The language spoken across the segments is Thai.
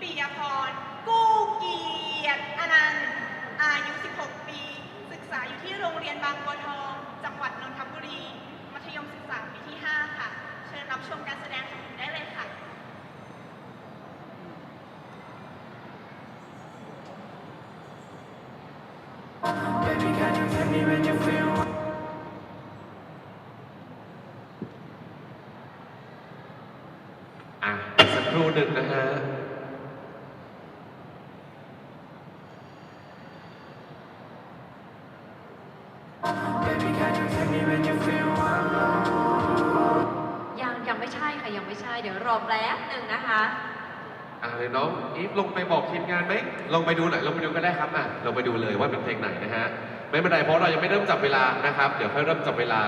ปิยพร กู้เกียรติอนันต์ อายุ 16 ปี ศึกษาอยู่ที่โรงเรียนบางบัวทอง จังหวัดนนทบุรี มัธยมศึกษาปีที่ 5 ค่ะ เชิญรับชมการแสดงของหนูได้เลยค่ะ Baby, can you tell me when you feel อะอีกสักครู่หนึ่งนะฮะ Baby, can you tell me when you feel alone? ยังยังไม่ใช่ค่ะยังไม่ใช่ เดี๋ยวรอแป๊บหนึ่งนะคะ อะเลยน้องอีฟลงไปบอกทีมงานไหมลงไปดูหน่อยลงไปดูก็ได้ครับอะลงไปดูเลยว่าเป็นเพลงไหนนะฮะไม่เป็นไรเพราะเรายังไม่เริ่มจับเวลานะครับเดี๋ยวค่อยเริ่มจับเวลา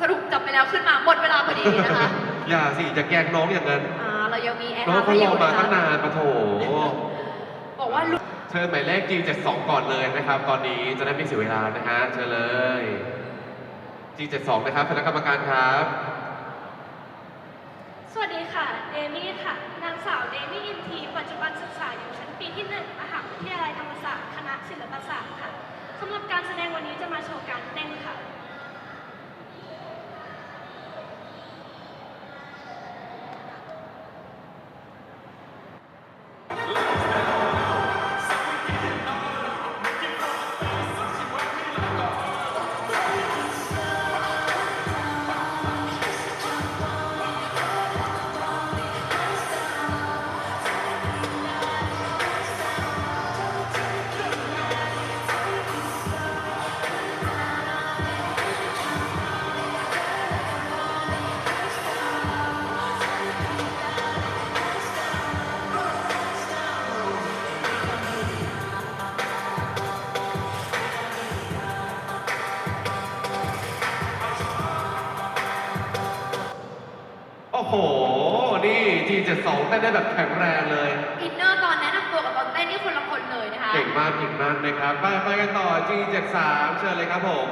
สรุปจับไปแล้วขึ้นมาหมดเวลาพอดีนะคะอย่าสิจะแกล้งน้องอย่างนั้นอ่าเรายังมีแอร์น้องเขารอมาให้ตั้งยู่ะนานปะโถบอกว่าลูกเชิญหมายเลข G72 ก่อนเลยนะครับ ตอนนี้จะได้ไม่เสียเวลานะฮะเชิญเลย G72 นะครับคณะกรรมการครับ สวัสดีค่ะ เดมี่ค่ะ นางสาวเดมี่อินที ปัจจุบันศึกษาอยู่ชั้นปีที่หนึ่งมหาวิทยาลัยธรรมศาสตร์ คณะศิลปศาสตร์ค่ะสำหรับการแสดงวันนี้จะมาโชว์การเต้นค่ะ โอ้โห นี่ G72 เต้นได้แบบแข็งแรงเลย อินเนอร์ตอนแนะนำตัวกับตอนเต้นนี่คนละคนเลยนะคะ เก่งมากเก่งมากนะครับ ไปไปกันต่อ G73 เชิญเลยครับผม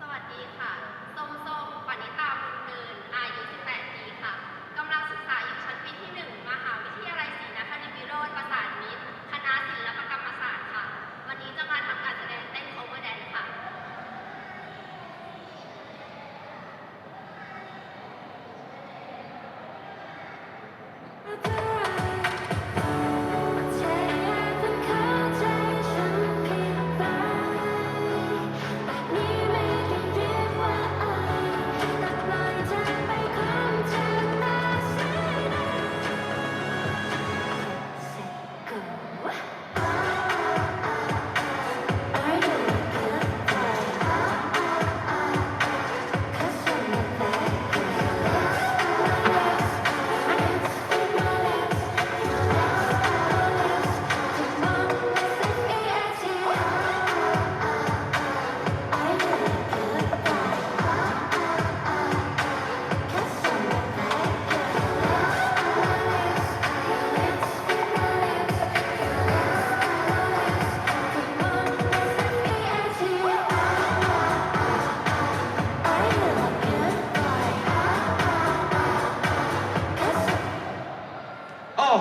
สวัสดีค่ะ ส้มส้มปณิตาบุญเกิน อายุ 18 ปีค่ะ กำลังศึกษาอยู่ชั้นปีที่ 1 มหาวิทยาลัยศรีนครินทร์วิโรธประสานมิตร คณะศิลปกรรมศาสตร์ค่ะ วันนี้จะมาทำการแสดงเต้น cover dance ค่ะ โ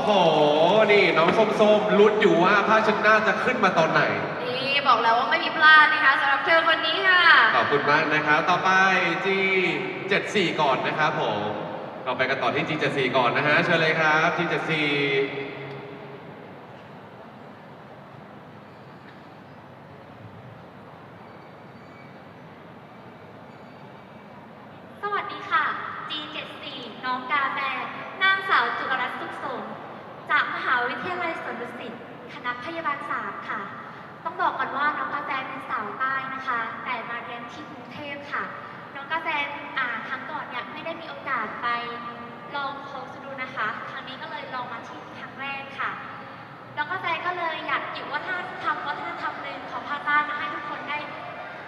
โห นี่น้องส้มๆลุ้นอยู่ว่าผ้าเชุดหน้าจะขึ้นมาตอนไหน นี่บอกแล้วว่าไม่มีพลาดนะคะสำหรับเธอคนนี้ค่ะ ขอบคุณมากนะครับ ต่อไป G74 ก่อนนะครับผม เราไปกันต่อที่ G74 ก่อนนะฮะ เชิญเลยครับ G74 สวัสดีค่ะ G74 น้องกาแฟนางสาวจุลรัตน์สุขสมจากมหาวิทยาลัยสวนดุสิตคณะ พยาบาลศาสตร์ค่ะ ต้องบอกก่อนว่าน้องกาแฟเป็นสาวใต้นะคะ แต่มาเรียนที่กรุงเทพค่ะ น้องกาแฟอ่าครั้งก่อนเนี่ยไม่ได้มีโอกาสไปลองโค้ดูนะคะ ครั้งนี้ก็เลยลองมาที่ครั้งแรกค่ะน้องกาแฟก็เลยอยากหยิบวัฒนธรรมวัฒนธรรมหนึ่งของภาคใต้มาให้ทุกคนได้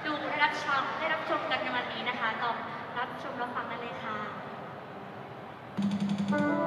ดูได้รับชมได้รับชมกันในวันนี้นะคะลองรับชมรับฟังได้เลยค่ะ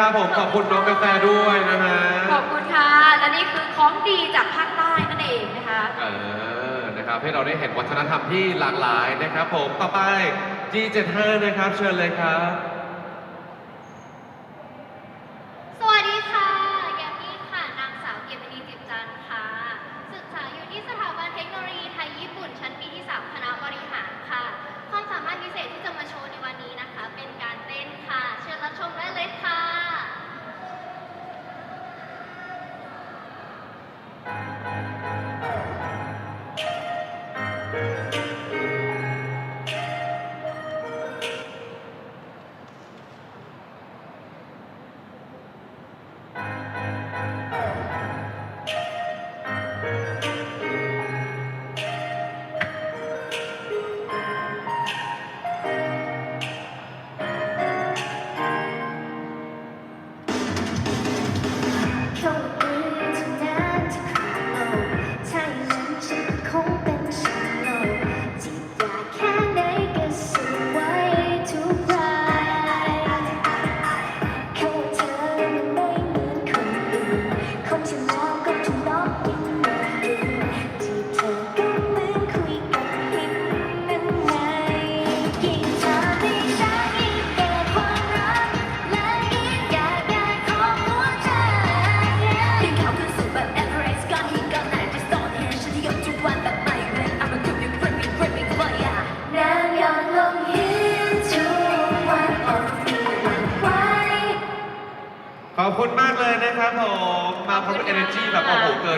นะครับผมขอบคุณน้องกาแฟด้วยนะฮะขอบคุณค่ะ และนี่คือของดีจากภาคใต้นั่นเองนะคะ เออนะครับให้เราได้เห็นวัฒนธรรมที่หลากหลายนะครับ ผมต่อไป G75 นะครับเชิญเลยครับ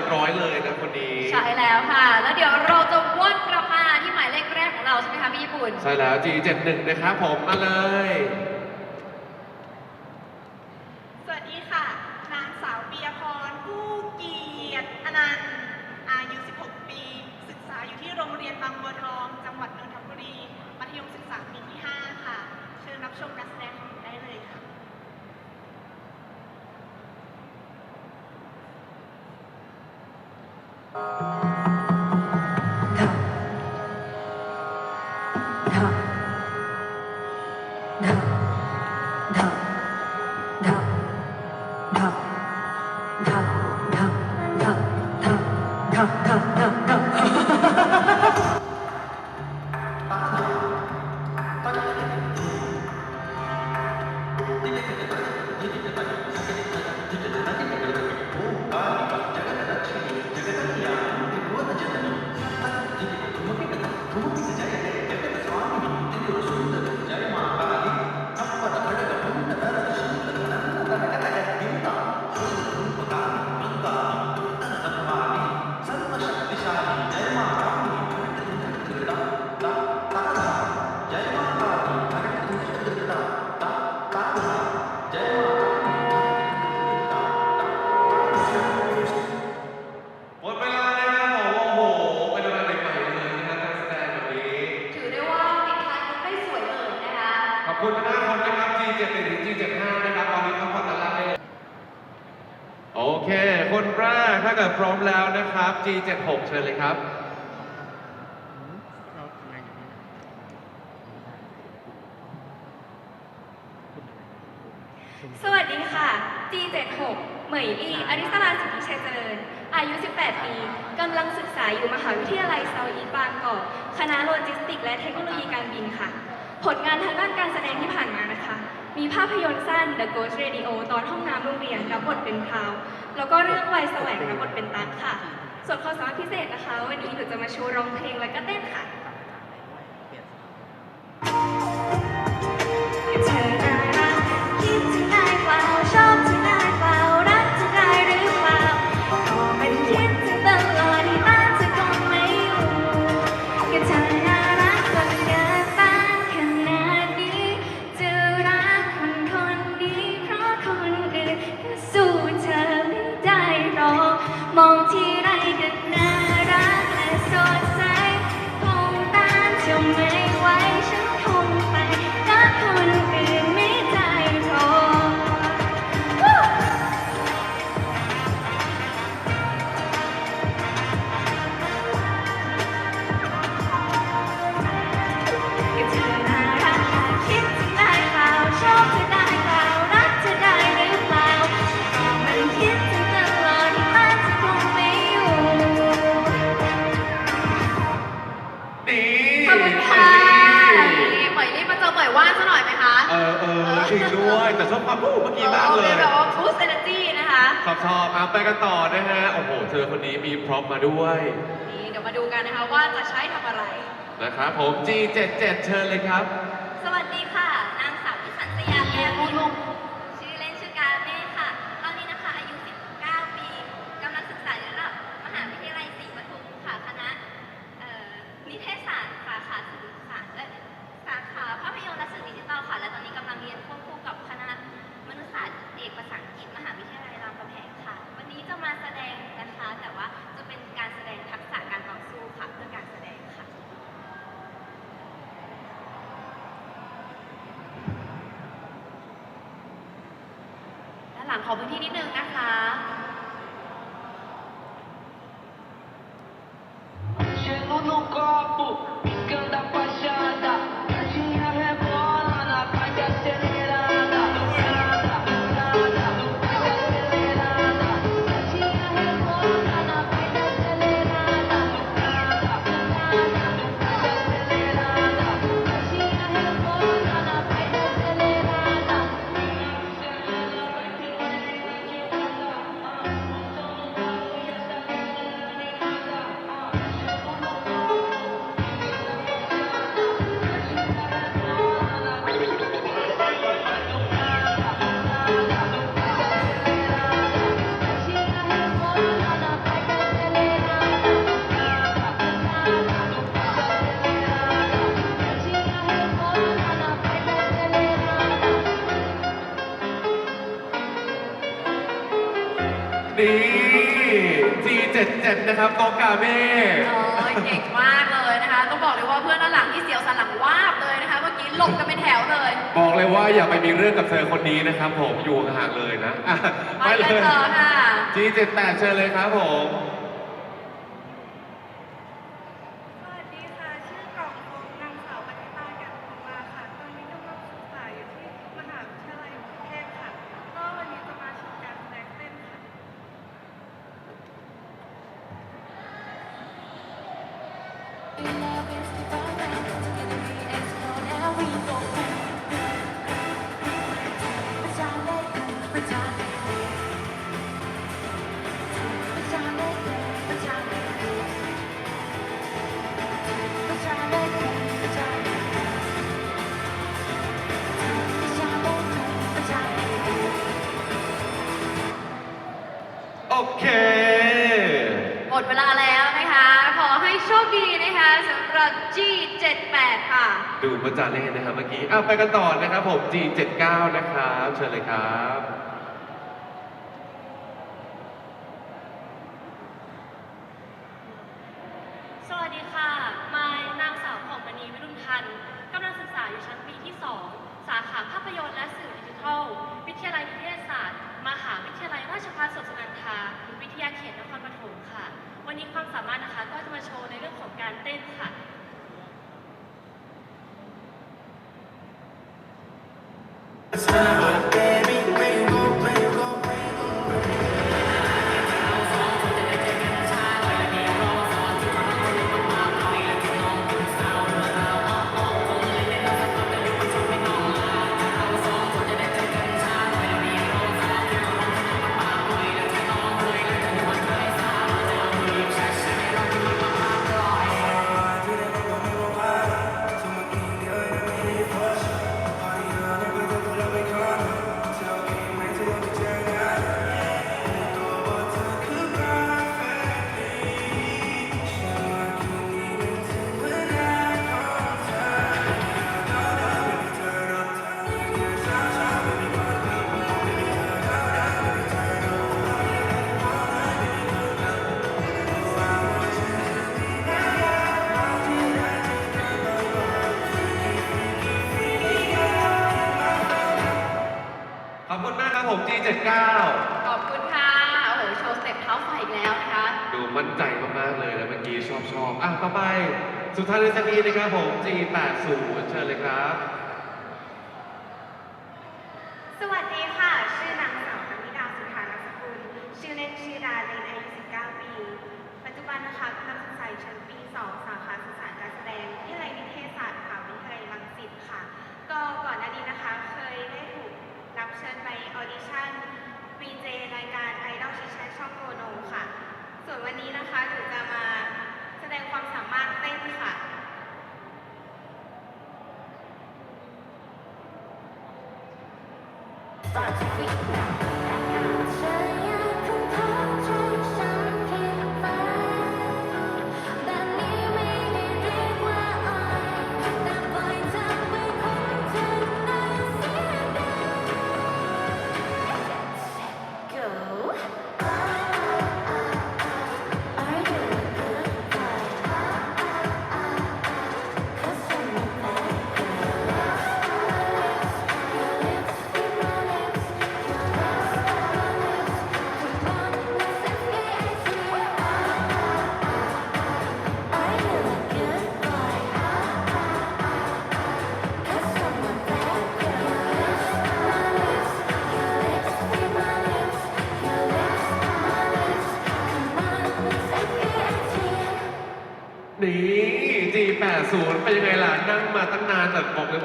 โอ้โหเกินร้อยเลยนะคนนี้ ใช่แล้วค่ะ แล้วเดี๋ยวเราจะวนกลับมาที่หมายเลขแรกของเราใช่ไหมคะพี่ญี่ปุ่น ใช่แล้ว G71 นะครับผมมาเลย 5 คนนะครับ G71 ถึง G75 นะครับตอนนี้พักผ่อนด้านล่างได้โอเค คนแรกถ้าเกิดพร้อมแล้วนะครับ G76 เชิญเลยครับ สวัสดีค่ะ G76 เหมยอีอริสราสิทธิชัยเจริญ อายุ 18 ปี กำลังศึกษาอยู่มหาวิทยาลัยเซาอีบางกอก คณะโลจิสติก และเทคโนโลยีการบินค่ะ ผลงานทางด้านการแสดงที่ผ่านมานะคะ มีภาพยนตร์สั้น The Ghost Radio ตอนห้องน้ำโรงเรียนรับบทเป็นพราว แล้วก็เรื่องวัยแสวงรับบทเป็นตั๊กค่ะ ส่วนความสามารถพิเศษนะคะ วันนี้หนูจะมาโชว์ร้องเพลงและก็เต้นค่ะ อ ความรู้เมื่อกี้มากเลยเป็นแบบว่า boost energy นะคะ ชอบชอบอะไปกันต่อนะฮะ โอ้โห เธอคนนี้มีพร็อพมาด้วยนี่เดี๋ยวมาดูกันนะคะว่าจะใช้ทำอะไร นะครับผม G77 เชิญเลยครับ สวัสดีค่ะ นางสาวพิสันสยามแก้วลุงชื่อเล่นชื่อการเม่ค่ะ ตอนนี้นะคะอายุ 19 ปีกำลังศึกษาอยู่ระดับมหาวิทยาลัยศรีปทุมค่ะ คณะเอ่อนิเทศศาสตร์สาขาสื่อสารและสาขาภาพยนตร์และสื่อดิจิทัลค่ะ และตอนนี้กำลังเรียนควบคู่กับคณะมนุษยศาสตร์เอกภาษาอังกฤษมหาวิทยาลัยรามคำแหงค่ะ วันนี้จะมาแสดงนะคะ แต่ว่าจะเป็นการแสดงทักษะการต่อสู้ค่ะเพื่อการแสดงค่ะ ด้านหลัง ขอพื้นที่นิดนึงนะคะ นะครับกองกาเม่โอ้ยเก่งมากเลยนะคะ ต้องบอกเลยว่าเพื่อนด้านหลังที่เสียวสันหลังวาบเลยนะคะ เมื่อกี้หลบกันเป็นแถวเลย บอกเลยว่าอย่าไปมีเรื่องกับเธอคนนี้นะครับ ผมอยู่ห่างๆเลยนะอะไปกันต่อค่ะ G78 เชิญเลยครับผม ค่ะดูมาจาเล่นะครับเมื่อกี้อะไปกันต่อนะครับผม G79 นะครับ เชิญเลยครับ 79 ขอบคุณค่ะ โอ้โห โชว์สเต็ปเท้าไฟอีกแล้วนะคะ ดูมั่นใจมากๆเลยนะเมื่อกี้ชอบชอบอะต่อไป สุดท้ายเลยสักนี้นะครับผม G80 เชิญเลยครับ ชิญไปออดิชั่นวีเจรายการไอดอลชิชันช่องโกโนค่ะ ส่วนวันนี้นะคะหนูจะมาแสดงความสามารถเต้นค่ะสาธิต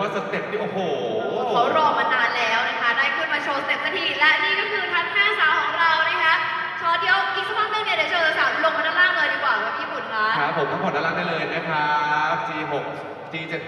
ว่าสเต็ปนี่โอ้โห เขารอมานานแล้วนะคะ ได้ขึ้นมาโชว์สเต็ปสักทีและนี่ก็คือทั้งห้าสาวของเรานะคะชอเดียวอีกสักพักหนึงเนี่ยเดี๋ยวเชิญสาวลงมาด้านล่างเลยดีกว่าว่าพี่บุญคะ ครับผมทั้งหมดด้านล่างได้เลยนะครับ G6 G76